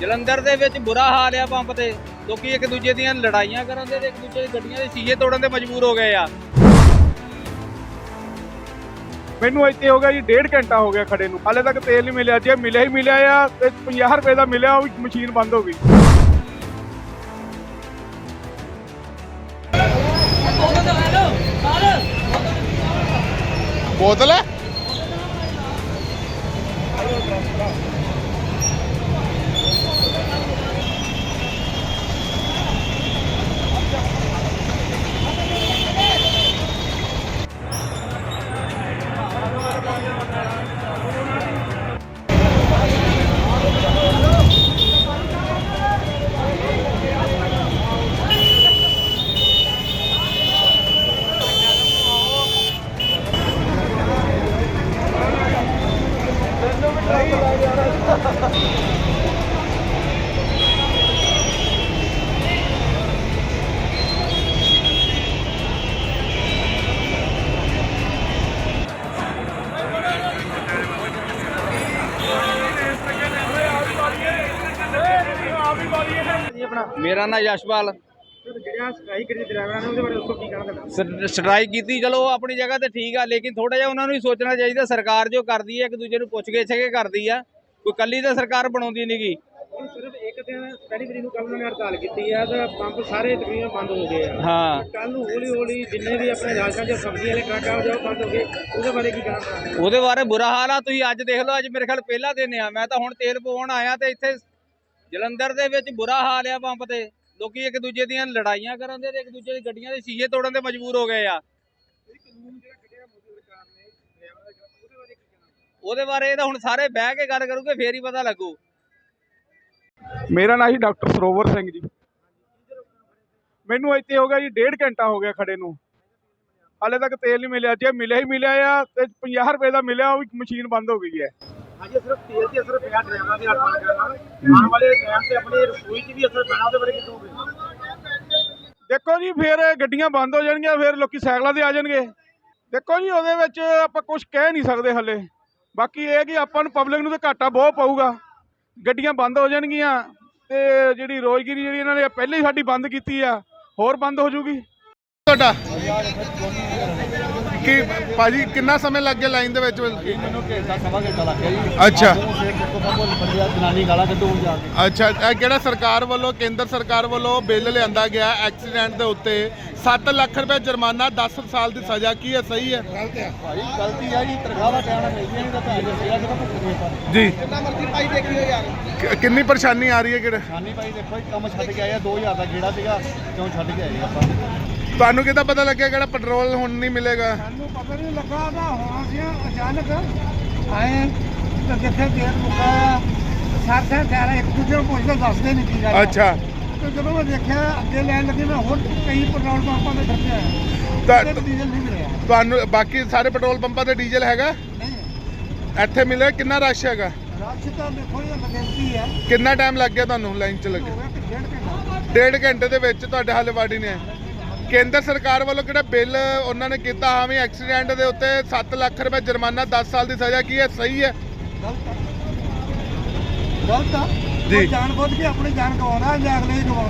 ਜਲੰਧਰ ਦੇ ਵਿੱਚ ਬੁਰਾ ਹਾਲ ਆ ਪੰਪ ਤੇ। ਲੋਕੀ ਇੱਕ ਦੂਜੇ ਦੀਆਂ ਲੜਾਈਆਂ ਕਰਨ ਦੇ ਤੇ ਇੱਕ ਦੂਜੇ ਦੀ ਗੱਡੀਆਂ ਦੇ ਸ਼ੀਸ਼ੇ ਤੋੜਨ ਦੇ ਮਜਬੂਰ ਹੋ ਗਏ ਆ। ਮੈਨੂੰ ਇੱਥੇ ਹੋ ਗਿਆ ਜੀ ਡੇਢ ਘੰਟਾ ਹੋ ਗਿਆ ਖੜੇ ਨੂੰ। ਹਾਲੇ ਤੱਕ ਤੇਲ ਨਹੀਂ ਮਿਲਿਆ ਜੇ ਮਿਲਿਆ ਹੀ ਮਿਲਿਆ ਆ ਤੇ 50 ਰੁਪਏ ਦਾ ਮਿਲਿਆ ਉਹ ਵੀ ਮਸ਼ੀਨ ਬੰਦ ਹੋ ਗਈ। ਬੋਤਲ ਹੈ? ਮੇਰਾ ਨਾਂ ਯਸ਼ਪਾਲ ਸਟ੍ਰਾਈਕ ਕੀਤੀ ਚਲੋ ਆਪਣੀ ਜਗ੍ਹਾ ਤੇ ਠੀਕ ਆ ਲੇਕਿਨ ਥੋੜਾ ਜਿਹਾ ਉਹਨਾਂ ਨੂੰ ਵੀ ਸੋਚਣਾ ਚਾਹੀਦਾ ਸਰਕਾਰ ਜੋ ਕਰਦੀ ਹੈ ਇੱਕ ਦੂਜੇ ਨੂੰ ਪੁੱਛ ਕੇ ਛਕੇ ਕਰਦੀ ਆ ਕੋਈ ਕੱਲੀ ਤਾਂ ਸਰਕਾਰ ਬਣਾਉਂਦੀ ਨਹੀਂਗੀ ਸਿਰਫ ਇੱਕ ਦਿਨ ਪਹਿਲੀ ਤਰੀਕ ਨੂੰ ਕੱਲ ਉਹਨਾਂ ਨੇ ਹੜਤਾਲ ਕੀਤੀ ਆ ਤੇ ਪੰਪ ਸਾਰੇ ਤਕਰੀਬਨ ਬੰਦ ਹੋ ਗਏ ਆ। ਹਾਂ। ਕੱਲ ਨੂੰ ਹੌਲੀ ਹੌਲੀ ਜਿੰਨੇ ਵੀ ਆਪਣੇ ਰਾਜਸਥਾਨ ਦੇ ਸਬਜ਼ੀ ਵਾਲੇ ਟਰੱਕ ਆ ਉਹ ਬੰਦ ਹੋ ਗਏ। ਉਹਦੇ ਬਾਰੇ ਕੀ ਕਹਿਣਾ ਚਾਹੁੰਦੇ ਉਹਦੇ ਬਾਰੇ ਬੁਰਾ ਹਾਲ ਆ ਤੁਸੀਂ ਅੱਜ ਦੇਖ ਲਓ ਅੱਜ ਮੇਰੇ ਖਿਆਲ ਪਹਿਲਾ ਦਿਨ ਆ ਮੈਂ ਤਾਂ ਹੁਣ ਤੇਲ ਪਵਾਉਣ ਆਇਆ ਤੇ ਇੱਥੇ ਜਲੰਧਰ ਦੇ ਵਿੱਚ ਬੁਰਾ ਹਾਲ ਆ ਪੰਪ ਤੇ। ਲੋਕੀ ਇੱਕ ਦੂਜੇ ਦੀਆਂ ਲੜਾਈਆਂ ਕਰਨ ਦੇ ਤੇ ਇੱਕ ਦੂਜੇ ਦੀ ਗੱਡੀਆਂ ਦੇ ਸ਼ੀਸ਼ੇ ਤੋੜਨ ਦੇ ਮਜਬੂਰ ਹੋ ਗਏ ਆ। ਉਹਦੇ ਬਾਰੇ ਤਾਂ ਹੁਣ ਸਾਰੇ ਬਹਿ ਕੇ ਗੱਲ ਕਰੂਗੇ, ਫੇਰ ਹੀ ਪਤਾ ਲੱਗੂ। ਮੇਰਾ ਨਾਮ ਜੀ ਡਾਕਟਰ ਸਰੋਵਰ ਸਿੰਘ ਜੀ। ਮੈਨੂੰ ਇੱਥੇ ਹੋ ਗਿਆ ਜੀ ਡੇਢ ਘੰਟਾ ਹੋ ਗਿਆ ਖੜੇ ਨੂੰ। ਹਾਲੇ ਤੱਕ ਤੇਲ ਨਹੀਂ ਮਿਲਿਆ, ਜੇ ਮਿਲਿਆ ਹੀ ਮਿਲਿਆ ਆ ਤੇ 50 ਰੁਪਏ ਦਾ ਮਿਲਿਆ, ਉਹ ਵੀ ਮਸ਼ੀਨ ਬੰਦ ਹੋ ਗਈ ਹੈ। ਹਾਂਜੀ ਸਿਰਫ ਤੇਲ ਤੇ ਅਸਰ ਪਿਆ ਡਰਾਈਵਰਾਂ ਦੇ ਹੱਥਾਂ ਨਾਲ ਆਉਣ ਵਾਲੇ ਟਾਈਮ ਤੇ ਆਪਣੀ ਰਸੋਈ 'ਚ ਵੀ ਅਸਰ ਪੈਣਾ ਉਹਦੇ ਬਾਰੇ ਕੀ ਕਹੋਗੇ ਦੇਖੋ ਜੀ ਫਿਰ ਗੱਡੀਆਂ ਬੰਦ ਹੋ ਜਾਣਗੀਆਂ ਫਿਰ ਲੋਕੀ ਸਾਈਕਲਾਂ ਤੇ ਆ ਜਾਣਗੇ। ਦੇਖੋ ਜੀ ਉਹਦੇ ਵਿੱਚ ਆਪਾਂ ਕੁਝ ਕਹਿ ਨਹੀਂ ਸਕਦੇ ਹੱਲੇ। ਬਾਕੀ ਇਹ ਕਿ ਆਪਾਂ ਨੂੰ ਪਬਲਿਕ ਨੂੰ ਤਾਂ ਘਾਟਾ ਬਹੁਤ ਪਊਗਾ। ਗੱਡੀਆਂ ਬੰਦ ਹੋ ਜਾਣਗੀਆਂ ਤੇ ਜਿਹੜੀ ਰੋਜ਼ਗੀਰੀ ਜਿਹੜੀ ਇਹਨਾਂ ਨੇ ਪਹਿਲੇ ਹੀ ਸਾਡੀ ਬੰਦ ਕੀਤੀ ਆ ਹੋਰ ਬੰਦ ਹੋ ਜੂਗੀ ਤੁਹਾਡਾ ਕੀ ਭਾਜੀ ਕਿੰਨਾ ਸਮੇਂ ਲੱਗ ਗਿਆ ਲਾਈਨ ਦੇ ਵਿੱਚ? ਮੈਨੂੰ ਘੰਟਾ ਸਵਾ ਘੰਟਾ ਲੱਗ ਗਿਆ ਜੀ। ਅੱਛਾ। ਬੰਦਿਆ ਜਨਾਨੀ ਗਾਲਾਂ ਕੱਢੂ ਜਾ ਕੇ। ਅੱਛਾ ਇਹ ਕਿਹੜਾ ਸਰਕਾਰ ਵੱਲੋਂ ਕੇਂਦਰ ਸਰਕਾਰ ਵੱਲੋਂ ਬਿੱਲ ਲਿਆਂਦਾ ਗਿਆ ਐਕਸੀਡੈਂਟ ਦੇ ਉੱਤੇ? 7 ਲੱਖ ਰੁਪਏ ਜੁਰਮਾਨਾ 10 ਸਾਲ ਦੀ ਸਜ਼ਾ ਕੀ ਹੈ ਸਹੀ ਹੈ? ਭਾਈ ਗਲਤੀ ਆ ਜੀ ਤਨਖਾਹ ਦਾ ਟਾਈਮ ਨਾਲ ਮਿਲਦੀਆਂ ਨਹੀਂ ਤਾਂ ਭਾਈ ਦੇ ਸਿਆ ਕਿਹੜਾ ਭੁਗਤਣੀ ਆਪਾਂ ਜੀ। ਕਿੰਨਾ ਮਰਜ਼ੀ ਭਾਈ ਦੇਖੀ ਹੋ ਯਾਰ। ਕਿ- ਕਿੰਨੀ ਪਰੇਸ਼ਾਨੀ ਆ ਰਹੀ ਹੈ ਕਿਹੜੇ? ਸ਼ਾਨੀ ਭਾਈ ਦੇਖੋ ਕੰਮ ਛੱਡ ਕੇ ਆਏ ਆ 2000 ਦਾ ਗੇੜਾ ਸੀਗਾ ਕਿਉਂ ਛੱਡ ਕੇ ਆਏ ਆਪਾਂ? ਤੁਹਾਨੂੰ ਕਿਦਾਂ ਪਤਾ ਲੱਗਿਆ ਕਿਹੜਾ ਪੈਟਰੋਲ ਹੁਣ ਨਹੀਂ ਮਿਲੇਗਾ? ਸਾਨੂੰ ਪਤਾ ਨਹੀਂ ਲੱਗਾ ਦਾ ਹੋਣਾ ਸੀ ਅਚਾਨਕ ਆਏ ਤਾਂ ਜਿੱਥੇ ਗੇਟ ਮੁਕਾਇਆ ਸਾਰੇ ਸਾਰੇ ਇੱਕ ਦੂਜੇ ਨੂੰ ਪੁੱਛਦੇ ਦੱਸਦੇ ਨਹੀਂ ਕੀ ਗੱਲ ਅੱਛਾ। ਤੇ ਜਦੋਂ ਮੈਂ ਦੇਖਿਆ ਅੱਗੇ ਲੈਣ ਲੱਗੇ ਮੈਂ ਹੋਰ ਕਈ ਪੈਟਰੋਲ ਪੰਪਾਂ ਤੇ ਖੜਿਆ ਤਾਂ- ਤੇ ਡੀਜ਼ਲ ਨਹੀਂ ਮਿਲਿਆ। ਤੁਹਾਨੂੰ ਬਾਕੀ ਸਾਰੇ ਪੈਟਰੋਲ ਪੰਪਾਂ ਤੇ ਡੀਜ਼ਲ ਹੈਗਾ? ਨਹੀਂ। ਇੱਥੇ ਮਿਲਿਆ ਕਿੰਨਾ ਰਸ਼ ਹੈਗਾ? ਰਸ਼ ਤਾਂ ਦੇਖੋ ਇਹ ਬਗੈਰਤੀ ਹੈ ਕਿੰਨਾ ਟਾਈਮ ਲੱਗ ਗਿਆ ਤੁਹਾਨੂੰ ਲਾਈਨ 'ਚ ਲੱਗੇ? ਡੇਢ ਘੰਟੇ? ਦੇ ਵਿੱਚ ਤੁਹਾਡੇ ਹਾਲੇ ਵਾੜੀ ਨੇ। ਕੇਂਦਰ ਸਰਕਾਰ ਵੱਲੋਂ ਕਿਹੜਾ ਬਿੱਲ ਉਹਨਾਂ ਨੇ ਕੀਤਾ? ਹਾਂ ਵੀ ਐਕਸੀਡੈਂਟ ਦੇ ਉੱਤੇ 7 ਲੱਖ ਰੁਪਏ ਜੁਰਮਾਨਾ 10 ਸਾਲ ਦੀ ਸਜ਼ਾ ਕੀ ਹੈ ਸਹੀ ਹੈ? ਗਲਤ ਆ। ਗਲਤ ਆ। ਜੀ। ਜਾਣ ਬੁੱਝ ਕੇ ਆਪਣੀ ਜਾਨ ਗਵਾਉਣਾ ਜਾਂ ਅਗਲੇ ਗਵਾਉਣਾ